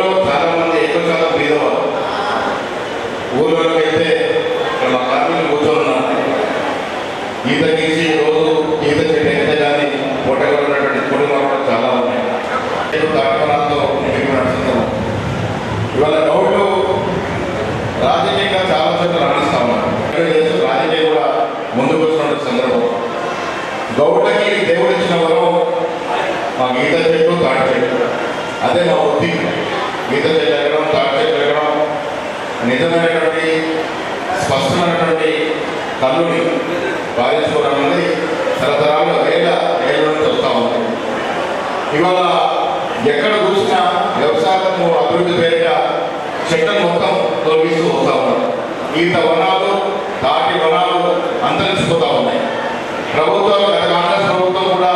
ఊళ్ళో చాలా మంది ఎక్కువ శాతం బీదవాళ్ళు ఊళ్ళోకి అయితే ఇక్కడ మా కార్మికులు కూర్చొని ఈత గీసి రోజు ఈత చెట్టు ఎంత కానీ పొట్టగా ఉన్నటువంటి కుటుంబాలు కూడా చాలా ఉన్నాయి. తాటకరాలతో ఇంటికి నడుస్తున్నాం ఇవాళ గౌడ్లు రాజకీయంగా చాలా చోట్ల రాణిస్తా ఉన్నారు. రాజకీయ కూడా ముందుకు వచ్చిన సందర్భం. గౌడ్లకి దేవుడు ఇచ్చిన వరం మా గీత చెట్టు తాటి చెట్టు. అదే మా వృత్తి. గీత జరగడం ఎక్కడం జరగడం నిజమైనటువంటి స్పష్టమైనటువంటి కళ్ళుని పాలించుకోవడం అనేది తరతరాలు వేల వేల నుండి వస్తూ ఉంది. ఇవాళ ఎక్కడ చూసినా వ్యవసాయము అభివృద్ధి పేరిట చెట్లను మొత్తం తొలగిస్తూ వస్తూ ఉన్నారు ఈత వనాలు దాటి వనాలు అంతరించిపోతూ ఉన్నాయి. ప్రభుత్వాలు గత కాంగ్రెస్ ప్రభుత్వం కూడా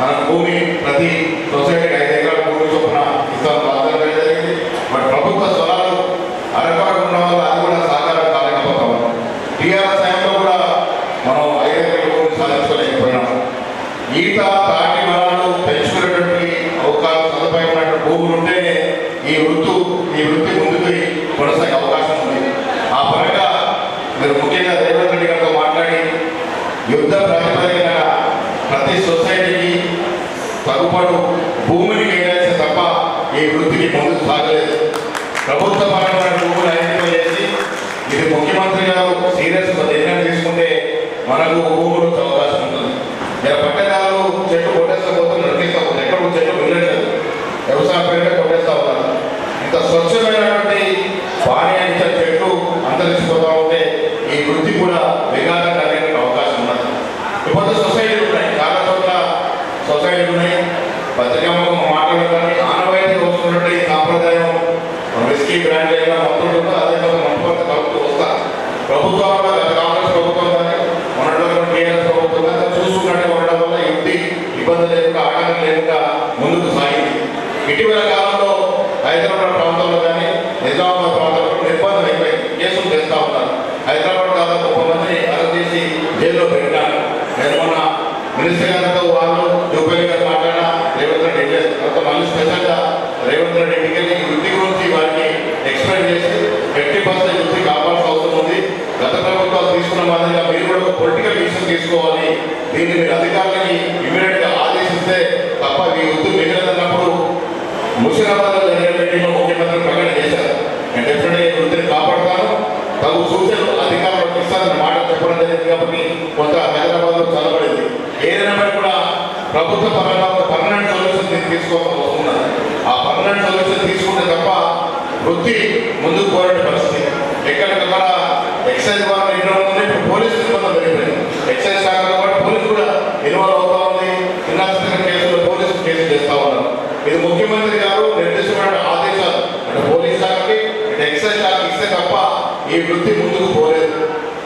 మన భూమి ప్రతి సొసైటీ ఐదు ఎకరాల భూమి చొప్పున ఇస్తాను బాధ్యత జరిగింది బట్ ప్రభుత్వ స్థలాలు అరకొరకు ఉండడం వల్ల అది కూడా సహకారం కాలేకపోతా ఉన్నాం టీఆర్ఎస్ టైంలో కూడా మనం ఐదు ఎకరాల భూమి సాధించుకోలేకపోయినాం ఈత తాటి వనాలు పెంచుకునేటువంటి అవకాశం సదుపాయం ఉన్నటువంటి భూములు ఉంటే ఈ వృత్తు ఈ వృత్తి ముందుకు కొనసాగే అవకాశం ఉంది. ఆ పరంగా మీరు ముఖ్యంగా రేవంత్ రెడ్డి గారితో మాట్లాడి యుద్ధ ప్రాతిపదికన ప్రతి సొసైటీకి తగుపడు భూమిని కేటాయిస్తే తప్ప ఈ వృత్తికి ముందుకు సాగలేదు. ప్రభుత్వ పరమైన భూములు ఐడెంటిఫై చేసి ఇది ముఖ్యమంత్రి గారు సీరియస్ నిర్ణయం తీసుకుంటే మనకు భూములు la ఒక ఇండియా మళ్ళీ స్పెషల్గా రేవంత్ రెడ్డికి ఇంటికి వెళ్ళి ఈ గురించి వారికి ఎక్స్ప్లెయిన్ చేసి ఫిఫ్టీ పర్సెంట్ వృద్ధి కాపాల్సిన అవసరం ఉంది. గత ప్రభుత్వాలు తీసుకున్న మాదిరిగా మీరు కూడా ఒక పొలిటికల్ డిసిషన్ తీసుకోవాలి. దీన్ని మీరు అధికారులని ఇమీడియట్గా ఆదేశిస్తే తప్ప మీ వృద్ధి మిగిలినప్పుడు ముషిరాబాద్ రెడ్డిలో ముఖ్యమంత్రి ప్రకటన చేశారు. నేను డెఫినెట్గా ఈ వృత్తిని కాపాడుతాను. తగు సూచనలు అధికారులకు ఇస్తానని మాట చెప్పడం జరిగింది కాబట్టి కొంత హైదరాబాద్లో చదవబడింది ఏదైనా కూడా ప్రభుత్వ పరంగా ఒక పర్మనెంట్ సొల్యూషన్ దీన్ని తీసుకోవాల్సిన అవసరం ఉన్నది ఆ పర్మనెంట్ తీసుకుంటే తప్ప వృత్తి ముందుకు పోయే పరిస్థితి. ఎక్కడికక్కడ ఎక్సైజ్ వారు ఇన్వాల్వ్ ఉంది ఇప్పుడు పోలీసులు నిర్బంధం పెరిగిపోయింది ఎక్సైజ్ శాఖలో కూడా పోలీసు కూడా ఇన్వాల్వ్ అవుతా ఉంది. చిన్న కేసులు పోలీసు కేసు చేస్తా ఉన్నారు. ఇది ముఖ్యమంత్రి గారు నిర్దేశమైన ఆదేశాలు. అంటే పోలీస్ శాఖకి ఎక్సైజ్ శాఖకి ఇస్తే తప్ప ఈ వృత్తి ముందుకు పోలేదు.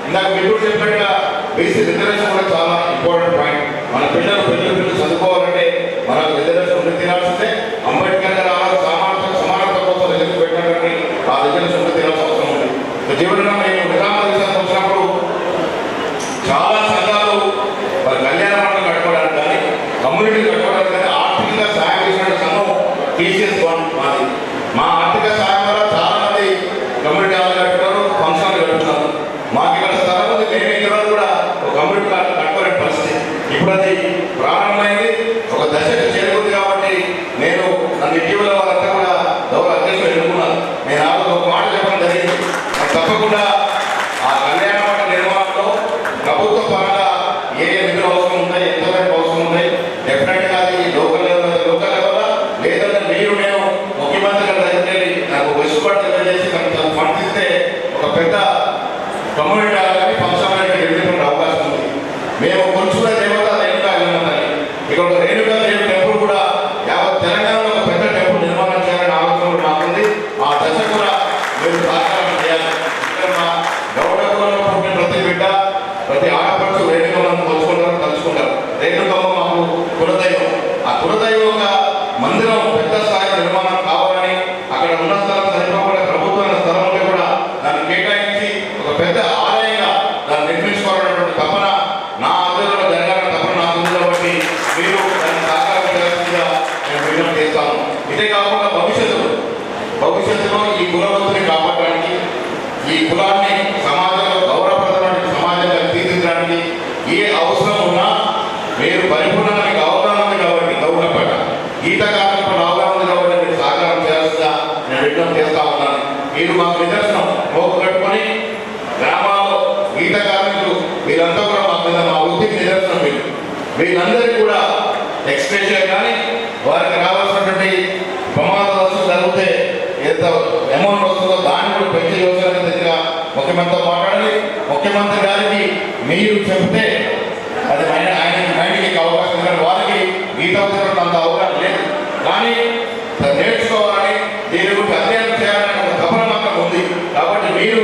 ఇందాక మీరు చెప్పినట్టుగా బీసీ రిజర్వేషన్ కూడా చాలా ఇంపార్టెంట్ పాయింట్ మన పిల్లలు పిల్లలు పిల్లలు చదువుకోవాలని మనకు రిజర్వేషన్ ఉండి తినాల్సిందే అంబేద్కర్ గారు ఆ సమానత సమానత కోసం రిజర్వేషన్ పెట్టినటువంటి ఆ రిజర్వేషన్ ఉండి తినాల్సిన అవసరం ఉంది జీవనంలో నేను నిజామాబాద్ విషయానికి వచ్చినప్పుడు చాలా సంఘాలు మరి కళ్యాణ మండలం కట్టుకోవడానికి కానీ కమ్యూనిటీ కట్టుకోవడానికి కానీ ఆర్థికంగా సాయం చేసిన సంఘం టీసీఎస్ వన్ మాది మా ఆర్థిక సాయం వల్ల చాలా మంది కమ్యూనిటీ హాల్ కట్టుకున్నారు ఫంక్షన్ కట్టుకున్నారు మాకు ఇక్కడ స్థలం ఉంది మేము ఇక్కడ కూడా ఒక కమ్యూనిటీ హాల్ కట్టుకోలేని పరిస్థితి ఉన్నది ప్రారంభమైంది. ఒక దశకు చేరుకుంది కాబట్టి నేను నన్ను ఇటీవల వాళ్ళంతా కూడా గౌరవ అధ్యక్షులు ఎన్నుకున్నాను నేను ఆ ఒక మాట చెప్పడం జరిగింది. తప్పకుండా ఆ కళ్యాణ మండప నిర్మాణంలో ప్రభుత్వ పరంగా ఏ ఏ నిధులు అవసరం ఉన్నాయి ఎంత అవసరం ఉన్నాయి డెఫినెట్గా అది లోకల్ లోకల్ లెవెల్ లేదంటే మీరు నేను ముఖ్యమంత్రి గారి దగ్గరికి నాకు వెసుబాటు తెలియజేసి నాకు ఫండ్స్ ఒక పెద్ద ప్రతి ఆడపడుచు రేణుగా మనం తలుచుకుంటారు. తలుచుకుంటారు రేణుకమ్మ మాకు కులదైవం. ఆ కులదైవం యొక్క మందిరం పెద్ద స్థాయి నిర్మాణం కావాలని అక్కడ ఉన్న స్థలం సరిపోకుండా ప్రభుత్వం స్థలం ఉంటే కూడా దాన్ని కేటాయించి ఒక పెద్ద ఆలయంగా దాన్ని నిర్మించుకోవాలన్నటువంటి తపన నా ఆధ్వర్యంలో జరగాలని తపన నాకు ఉంది కాబట్టి మీరు దాన్ని సహకారం చేయాల్సిందిగా నేను విజ్ఞప్తి చేస్తాను. ఇదే కాకుండా భవిష్యత్తులో భవిష్యత్తులో ఈ కులవంతుని కాపాడడానికి ఈ కులాన్ని మాకు నిదర్శనం. మోపు కట్టుకొని గ్రామాల్లో గీత కార్మికులు వీరంతా కూడా మా మీద మా వృత్తికి నిదర్శనం మీరు. వీళ్ళందరికీ కూడా ఎక్స్ప్రెషన్ కానీ వారికి రావాల్సినటువంటి ప్రమాదాలు జరిగితే ఎంత అమౌంట్ వస్తుందో దాన్ని కూడా పెంచే యోజన దగ్గర ముఖ్యమంత్రితో మాట్లాడాలి ముఖ్యమంత్రి గారికి మీరు చెప్తే అది ఆయన ఆయన మైండ్కి అవకాశం కానీ వారికి గీత అంత అవగాహన లేదు. కానీ అది నేర్చుకోవాలని దీని గురించి అధ్యయనం చేయాలని ఒక తపన మాత్రం ఉంది కాబట్టి మీరు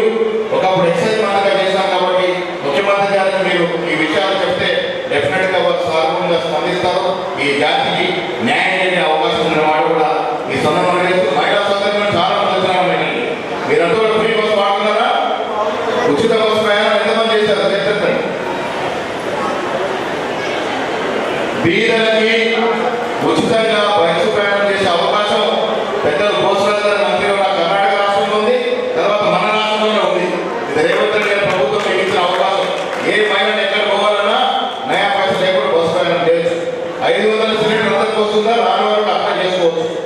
ఒకప్పుడు ఎక్సైజ్ మంత్రిగా చేశారు కాబట్టి ముఖ్యమంత్రి గారికి మీరు ఈ విషయాలు చెప్తే డెఫినెట్గా వారు సానుకూలంగా స్పందిస్తారు ఈ జాతికి న్యాయం చేసే అవకాశం ఉన్న మాట కూడా ఈ సందర్భంగా చేస్తూ మహిళా సోదరులు చాలా మంది వచ్చినారు మీకు. మీరంతా కూడా ఫ్రీ బస్ వాడుతున్నారా ఉచిత బస్ ప్రయాణం ఎంతమంది చేశారు అది చెప్పండి పేదలకి ఉచితంగా బస్సు ప్రయాణం చేసే అవకాశం పెద్దలు భూసరాజు మంత్రి కర్ణాటక రాష్ట్రంలో ఉంది తర్వాత మన రాష్ట్రంలోనే ఉంది. ఇది రేవంత్ రెడ్డి గారి ప్రభుత్వం మీకు అవకాశం. ఏ మహిళను ఎక్కడ పోవాలన్నా నయా పైసలు లేకుండా బస్సు ప్రయాణం ఐదు వందల సిలిండర్ అందరికి వస్తుందా? రాని వరకు అప్లై చేసుకోవచ్చు.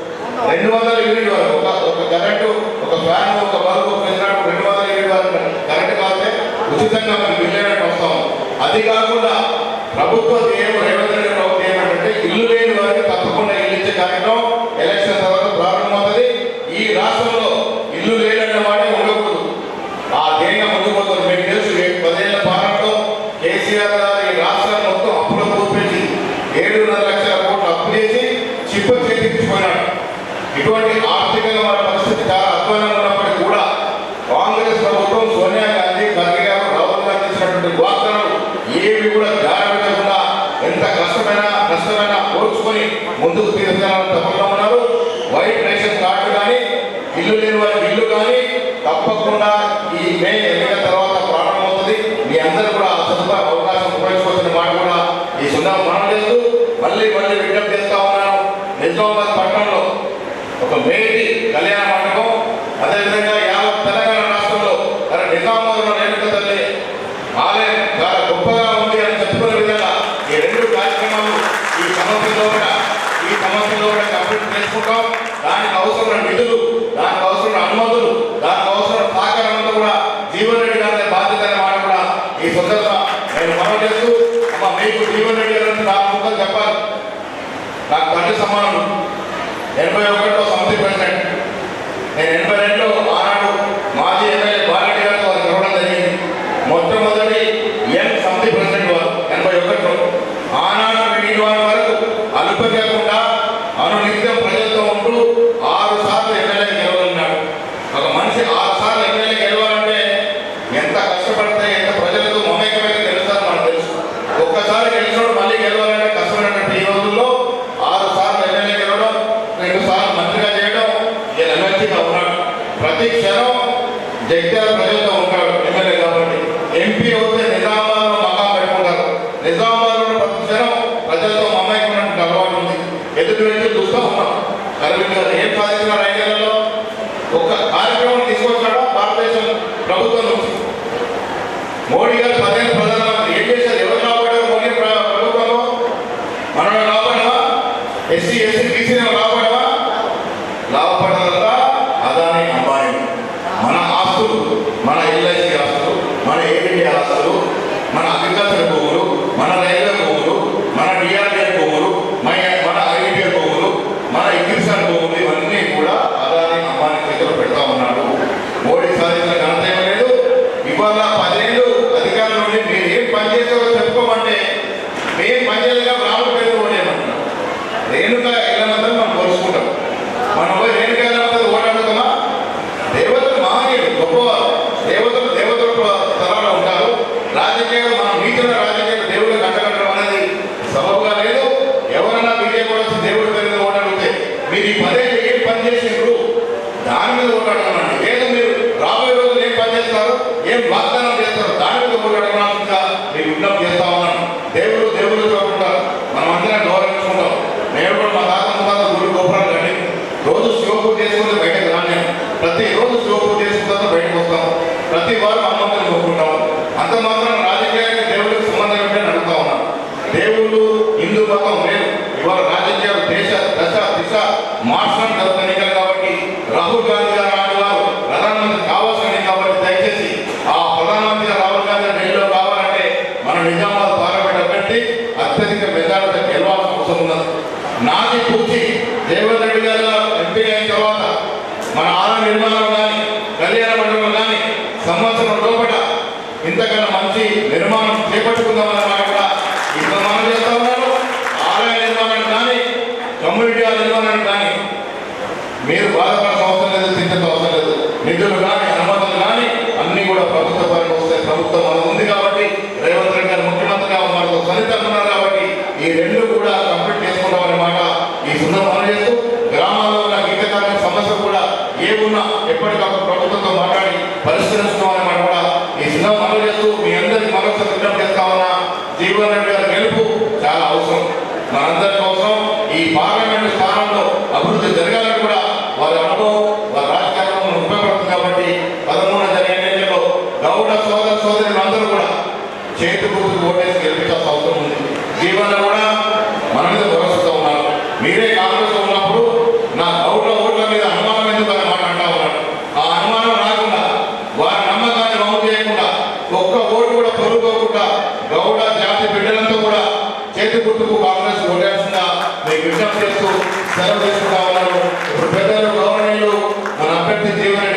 రెండు వందల యూనిట్ వరకు ఒక ఒక కరెంటు ఒక ఫ్యాన్ ఒక బల్బు ఒక రెండు వందల యూనిట్ వరకు కరెంటు కాస్తే ఉచితంగా మనకి బిల్లు వస్తాం. అది కాకుండా ప్రభుత్వ ధ్యేయం రేవంత్ ఇల్లు లేని వారికి తప్పకుండా ఇల్లు ఇచ్చే కార్యక్రమం ఎలక్షన్ తర్వాత ప్రారంభమవుతుంది. ఈ రాష్ట్రంలో ఇల్లు లేడన్న వాడే నష్టమైనా ముందుకు తీసుకెళ్ళాలని తప్పకుండా ఉన్నారు. వైట్ రేషన్ కార్డు కానీ ఇల్లు లేని వారికి ఇల్లు కానీ తప్పకుండా ఈ మే ఎన్నిక తర్వాత ప్రారంభమవుతుంది. మీ అందరూ కూడా ఆ సదుపాయం అవకాశం ఉపయోగించుకోవాల్సిన మాట కూడా ఈ సున్నా మనం మళ్ళీ మళ్ళీ విజ్ఞప్తి చేస్తా ఉన్నాను. నిజామాబాద్ పట్టణంలో ఒక మేటి కళ్యాణ మండపం అదేవిధంగా యావత్ తెలంగాణ రాష్ట్రంలో మరి నిజామాబాద్లో రేణుక తల్లి ఆలయం చాలా గొప్పగా ఉంది అని చెప్పుకునే విధంగా ఈ రెండు కార్యక్రమాలు ఈ సంవత్సరంలో కూడా ఈ సంవత్సరంలో కూడా కంప్లీట్ దానికి అవసరమైన నిధులు దానికి అవసరమైన అనుమతులు దానికి అవసరమైన సహకారం అంతా కూడా జీవన్ రెడ్డి గారి బాధ్యత అనే మాట కూడా ఈ సందర్భంగా నేను మనం చేస్తూ అమ్మ మీకు జీవన్ రెడ్డి ఎదుటి నుంచి చూస్తూ ఉన్నాం అరవింద్ కమ్యూనిటీ నిర్మాణం కానీ మీరు బాధపడక అవసరం లేదు చింతకు అవసరం లేదు. నిధులు కానీ అనుమతులు కానీ అన్ని కూడా ప్రభుత్వ పనికి వస్తాయి ప్రభుత్వం మనకు ఉంది కాబట్టి రేవంత్ రెడ్డి గారు ముఖ్యమంత్రిగా మనకు సన్నిహితంగా ఉన్నారు కాబట్టి ఈ రెండు కూడా కంప్లీట్ చేసుకుంటామనే మాట ఈ సుందరం పని చేస్తూ గ్రామాల్లో ఉన్న గీత సమస్య కూడా ఏమున్నా ఎప్పటికప్పుడు ప్రభుత్వంతో మాట్లాడి పరిష్కరిస్తున్నామనే మాట కూడా ఈ సుందరం పనులు చేస్తూ మీ అందరికీ మరొకసారి విజ్ఞప్తి చేస్తా ఉన్నా జీవన్ రెడ్డి గారి గెలుపు చాలా అవసరం. మనందరికీ అవసరం. ఈ పార్లమెంట్ స్థానంలో అభివృద్ధి జరగాలని కూడా వారి అనుభవం వారి రాజకీయాలను ఉపయోగపడుతుంది కాబట్టి పదమూడు జరిగే ఎన్నికల్లో గౌడ సోదర సోదరులు అందరూ కూడా చేతి గుర్తుకు ఓటేసి గెలిపించాల్సిన అవసరం ఉంది. జీవన కూడా మన మీద భరోసాతో ఉన్నారు. మీరే కాంగ్రెస్ ఉన్నప్పుడు నా గౌడ ఓట్ల మీద అనుమానం ఎందుకు అని మాట అంటా ఉన్నారు ఆ అనుమానం రాకుండా వారి నమ్మకాన్ని అమలు చేయకుండా ఒక్క ఓటు కూడా పొరుగుకోకుండా గౌడ జాతి బిడ్డలంతా కూడా చేతి గుర్తుకు కాంగ్రెస్ ఓటేస్తుందా మీకు విజ్ఞప్తి చేస్తూ సెలవు తీసుకుంటా ఉన్నారు ఇప్పుడు పెద్దలు గవర్నమెంట్ మన అభ్యర్థి జీవన్